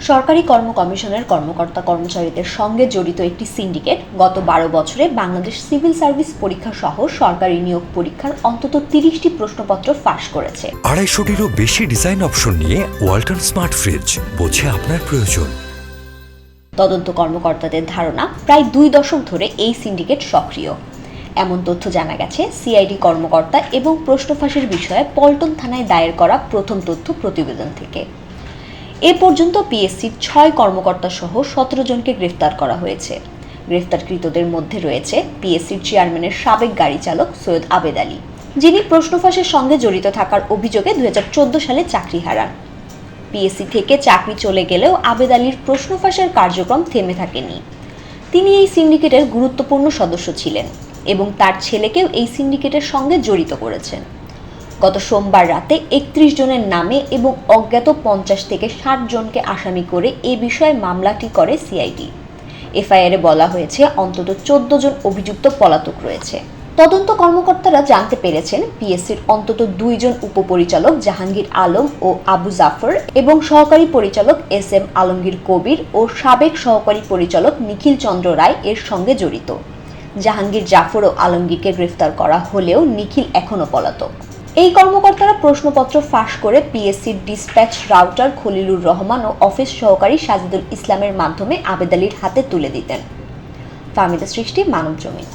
সরকারি কর্ম কমিশনের কর্মকর্তা কর্মচারীদের সঙ্গে জড়িত একটি সিন্ডিকেট গত বারো বছরে বাংলাদেশ সিভিল সার্ভিস পরীক্ষা সহ সরকারি নিয়োগ পরীক্ষার অন্তত তিরিশটি প্রশ্নপত্র ফাঁস করেছে। আড়াইশোটিরও বেশি ডিজাইন অপশন নিয়ে ওয়ালটন স্মার্ট ফ্রিজ বোঝে আপনার প্রয়োজন। তদন্ত কর্মকর্তাদের ধারণা প্রায় দুই দশক ধরে এই সিন্ডিকেট সক্রিয়। এমন তথ্য জানা গেছে সিআইডি কর্মকর্তা এবং প্রশ্ন ফাঁসের বিষয়ে পল্টন থানায় দায়ের করা প্রথম তথ্য প্রতিবেদন থেকে। এ পর্যন্ত পিএসসির ছয় কর্মকর্তা সহ সতেরো জনকে গ্রেফতার করা হয়েছে। গ্রেফতারকৃতদের মধ্যে রয়েছে পিএসসির চেয়ারম্যানের সাবেক গাড়ি চালক সৈয়দ আবেদ আলী, যিনি প্রশ্ন ফাঁসের সঙ্গে জড়িত থাকার অভিযোগে দুই হাজার চোদ্দ সালে চাকরি হারান। পিএসসি থেকে চাকরি চলে গেলেও আবেদ আলীর প্রশ্ন ফাঁসের কার্যক্রম থেমে থাকেনি। তিনি এই সিন্ডিকেটের গুরুত্বপূর্ণ সদস্য ছিলেন এবং তার ছেলেকেও এই সিন্ডিকেটের সঙ্গে জড়িত করেছেন। গত সোমবার রাতে একত্রিশ জনের নামে এবং অজ্ঞাত পঞ্চাশ থেকে ষাট জনকে আসামি করে এ বিষয়ে মামলাটি করে সিআইডি। এফআইআরে বলা হয়েছে, অন্তত চোদ্দ জন অভিযুক্ত পলাতক রয়েছে। তদন্ত কর্মকর্তারা জানতে পেরেছেন, পিএসসির অন্তত দুইজন উপপরিচালক জাহাঙ্গীর আলম ও আবু জাফর এবং সহকারী পরিচালক এস এম আলমগীর কবির ও সাবেক সহকারী পরিচালক নিখিল চন্দ্র রায় এর সঙ্গে জড়িত। জাহাঙ্গীর জাফর ও আলমগীরকে গ্রেফতার করা হলেও নিখিল এখনও পলাতক। এই কর্মকর্তারা প্রশ্নপত্র ফাঁস করে পিএসসির ডিসপ্যাচ রাউটার খলিলুর রহমান ও অফিস সহকারী সাজিদুল ইসলামের মাধ্যমে আবেদ আলীর হাতে তুলে দিতেন। ফাহমিদা সৃষ্টি, মানব জমিন